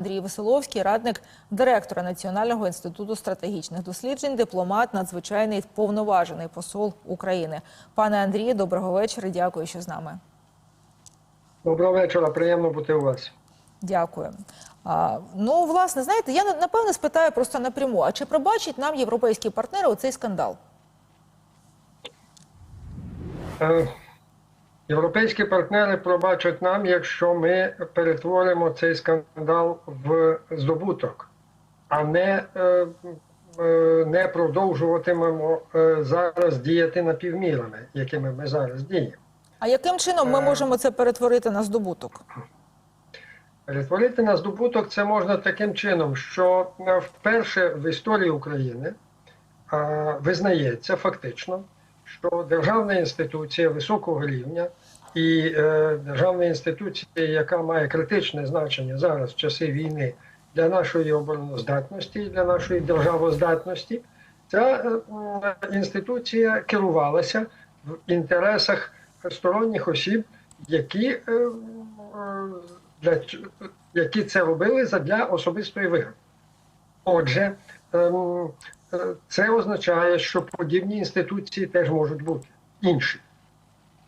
Андрій Веселовський, радник директора Національного інституту стратегічних досліджень, дипломат, надзвичайний повноважений посол України. Пане Андрію, доброго вечора. Дякую, що з нами. Доброго вечора, приємно бути у вас. Дякую. А, ну, власне, знаєте, я напевно спитаю просто напряму: а чи пробачать нам європейські партнери оцей скандал? Е, Європейські партнери пробачать нам, якщо ми перетворимо цей скандал в здобуток, а не, е, е, не продовжуватимемо е, зараз діяти напівмірами, якими ми зараз діємо. А яким чином ми можемо це перетворити на здобуток? Перетворити на здобуток це можна таким чином, що вперше в історії України визнається фактично, що державна інституція високого рівня і е, державна інституція, яка має критичне значення зараз в часи війни для нашої обороноздатності, для нашої державоздатностті, ця е, інституція керувалася в інтересах сторонніх осіб, які е, е, для які це робили задля особистої вигоди. Отже, ем, це означає, що подібні інституції теж можуть бути інші.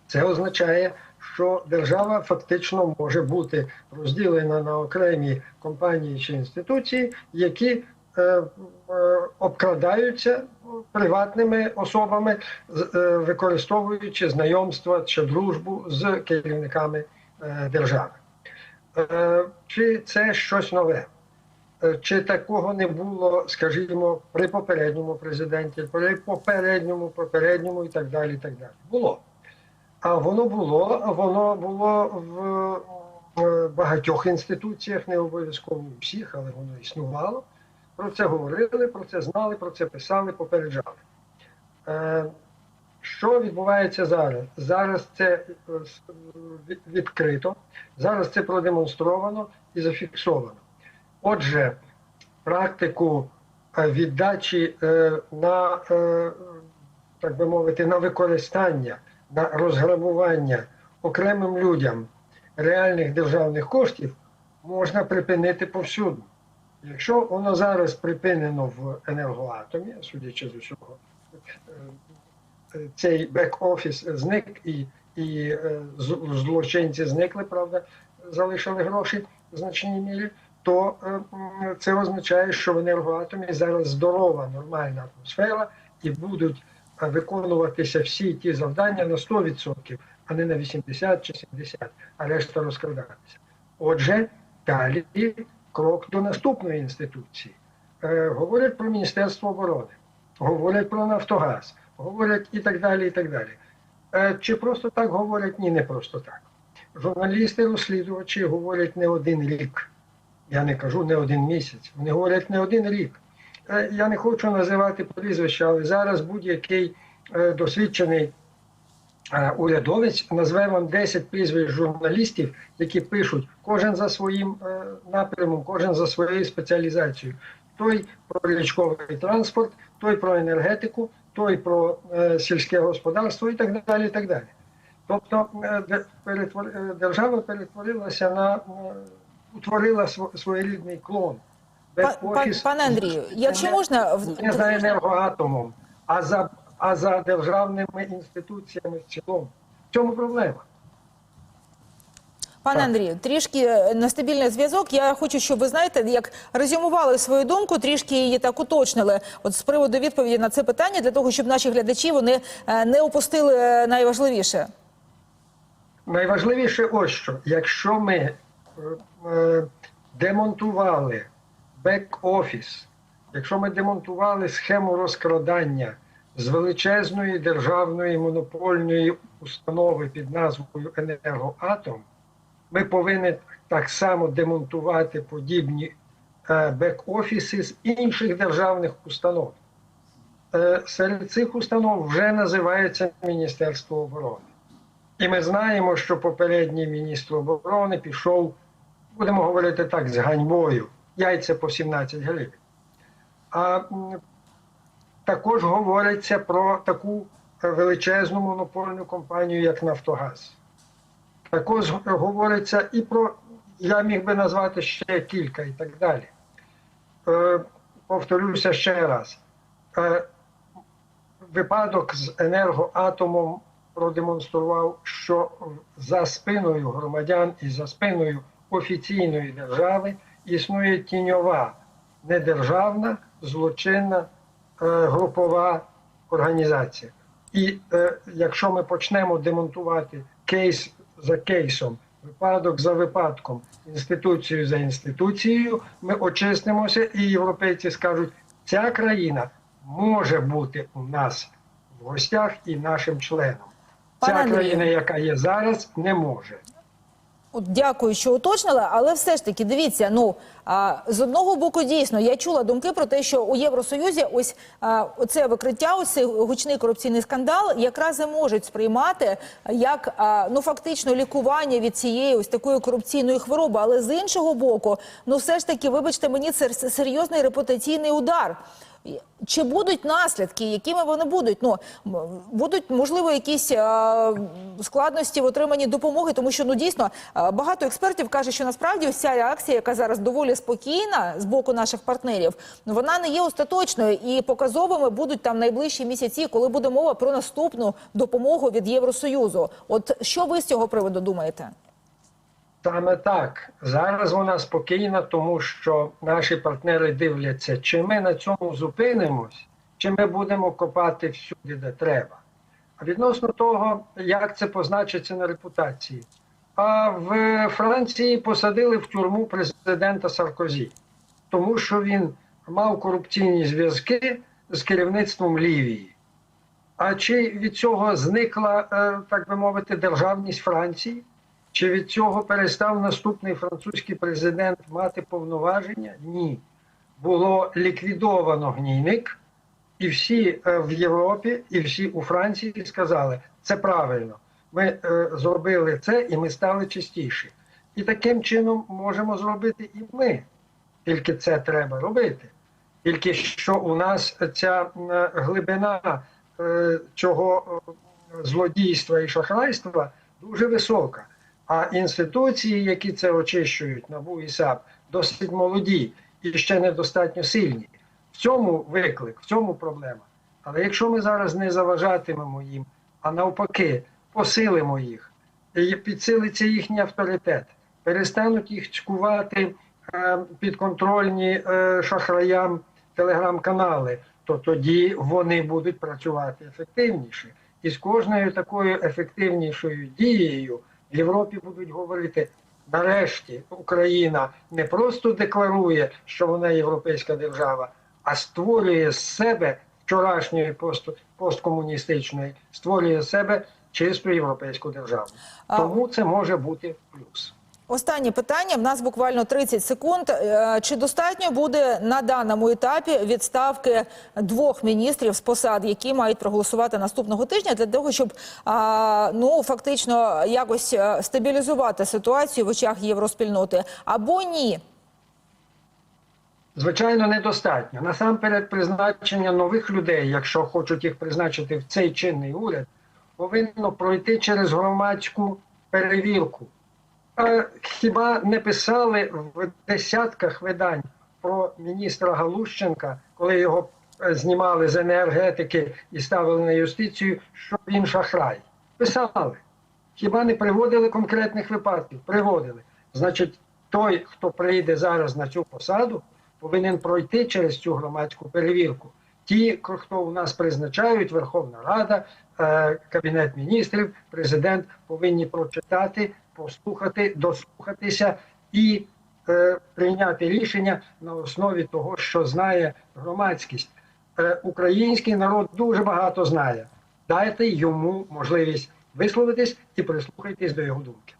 Це означає, що держава фактично може бути розділена на окремі компанії чи інституції, які е, е, обкрадаються приватними особами, е, використовуючи знайомства чи дружбу з керівниками е, держави. Е, Чи це щось нове? Е, Чи такого не було, скажімо, при попередньому президенті, при попередньому, попередньому і так далі. і так далі. Було. А воно було, воно було в е, багатьох інституціях, не обов'язково всіх, але воно існувало. Про це говорили, про це знали, про це писали, попереджали. Е, Що відбувається зараз? Зараз це від- відкрито, зараз це продемонстровано і зафіксовано. Отже, практику е, віддачі е, на, е, так би мовити, на використання, на розграбування окремим людям реальних державних коштів можна припинити повсюду. Якщо воно зараз припинено в енергоатомі, судячи з усього, цей бек-офіс зник і, і злочинці зникли, правда, залишили гроші в значній мірі, то е, це означає, що в енергоатомі зараз здорова, нормальна атмосфера і будуть е, виконуватися всі ті завдання на 100%, а не на 80 чи 70, а решта розкрадатися. Отже, далі крок до наступної інституції. Е, говорять про Міністерство оборони, говорять про Нафтогаз, говорять і так далі. і так далі. Чи просто так говорять? Ні, не просто так. Журналісти, розслідувачі говорять не один рік. Я не кажу не один місяць. Вони говорять не один рік. Е, Я не хочу називати прізвища, але зараз будь-який е, досвідчений е, урядовець назве вам 10 прізвищ журналістів, які пишуть кожен за своїм напрямом, кожен за своєю спеціалізацією. Той про річковий транспорт, той про енергетику, той про сільське господарство і так далі. І так далі. Тобто держава перетворилася на утворила св- своєрідний клон. Пан- Пане Андрію, якщо можна, не за енергоатомом, а за, а за державними інституціями в цілому. В чому проблема? Пане Андрію, трішки е, нестабільний зв'язок. Я хочу, щоб ви знаєте, як резюмували свою думку, трішки її так уточнили. От з приводу відповіді на це питання, для того, щоб наші глядачі вони е, не опустили е, найважливіше. Найважливіше ось що, якщо ми демонтували бек-офіс, якщо ми демонтували схему розкрадання з величезної державної монопольної установи під назвою Енергоатом, ми повинні так само демонтувати подібні е, бек-офіси з інших державних установ. Е, Серед цих установ вже називається Міністерство оборони. І ми знаємо, що попередній міністр оборони пішов, будемо говорити так, з ганьбою, яйця по 17 гривень. А також говориться про таку величезну монопольну компанію, як Нафтогаз. Також говориться і про я міг би назвати ще кілька і так далі. Е, повторюся ще раз. Е, випадок з енергоатомом продемонстрував, що за спиною громадян і за спиною офіційної держави існує тіньова недержавна злочинна е, групова організація. І е, якщо ми почнемо демонтувати кейс за кейсом, випадок за випадком, інституцію за інституцією, ми очистимося, і європейці скажуть, ця країна може бути у нас в гостях і нашим членом. Ця країна, яка є зараз, не може. От дякую, що уточнили, але все ж таки дивіться. Ну а, з одного боку, дійсно, я чула думки про те, що у Євросоюзі ось а, оце викриття, ось цей гучний корупційний скандал, якраз і можуть сприймати як а, ну фактично лікування від цієї ось такої корупційної хвороби. Але з іншого боку, ну все ж таки, вибачте мені, це серйозний репутаційний удар. Чи будуть наслідки, якими вони будуть? Ну будуть можливо якісь е, складності в отриманні допомоги, тому що ну дійсно е, багато експертів каже, що насправді ця реакція, яка зараз доволі спокійна з боку наших партнерів, вона не є остаточною і показовими будуть там найближчі місяці, коли буде мова про наступну допомогу від Євросоюзу. От що ви з цього приводу думаєте? Саме так. Зараз вона спокійна, тому що наші партнери дивляться, чи ми на цьому зупинимось, чи ми будемо копати всюди, де треба. А відносно того, як це позначиться на репутації. А в Франції посадили в тюрму президента Саркозі, тому що він мав корупційні зв'язки з керівництвом Лівії. А чи від цього зникла, е, так би мовити, державність Франції? Чи від цього перестав наступний французький президент мати повноваження? Ні. Було ліквідовано гнійник, і всі е, в Європі, і всі у Франції сказали, це правильно. Ми е, зробили це і ми стали чистіші. І таким чином можемо зробити і ми. Тільки це треба робити. Тільки що у нас ця е, глибина е, цього е, злодійства і шахрайства дуже висока. А інституції, які це очищують, НАБУ і САП, досить молоді і ще недостатньо сильні. В цьому виклик, в цьому проблема. Але якщо ми зараз не заважатимемо їм, а навпаки, посилимо їх, і підсилиться їхній авторитет, перестануть їх цькувати е, підконтрольні е, шахраям телеграм-канали, то тоді вони будуть працювати ефективніше. І з кожною такою ефективнішою дією в Європі будуть говорити: нарешті Україна не просто декларує, що вона європейська держава, а створює з себе вчорашньої пост, посткомуністичної, створює з себе чисту європейську державу. Тому це може бути плюс. Останнє питання. В нас буквально 30 секунд. Е, Чи достатньо буде на даному етапі відставки двох міністрів з посад, які мають проголосувати наступного тижня, для того, щоб ну фактично якось е, стабілізувати ситуацію в очах євроспільноти, або ні? Звичайно, недостатньо. Насамперед, призначення нових людей, якщо хочуть їх призначити в цей чинний уряд, повинно пройти через громадську перевірку. Хіба не писали в десятках видань про міністра Галущенка, коли його е, знімали з енергетики і ставили на юстицію, що він шахрай? Писали. Хіба не приводили конкретних випадків? Приводили. Значить, той, хто прийде зараз на цю посаду, повинен пройти через цю громадську перевірку. Ті, хто у нас призначають, Верховна Рада, Кабінет міністрів, президент повинні прочитати, послухати, дослухатися і е, прийняти рішення на основі того, що знає громадськість. Е, український народ дуже багато знає. Дайте йому можливість висловитись і прислухайтесь до його думки.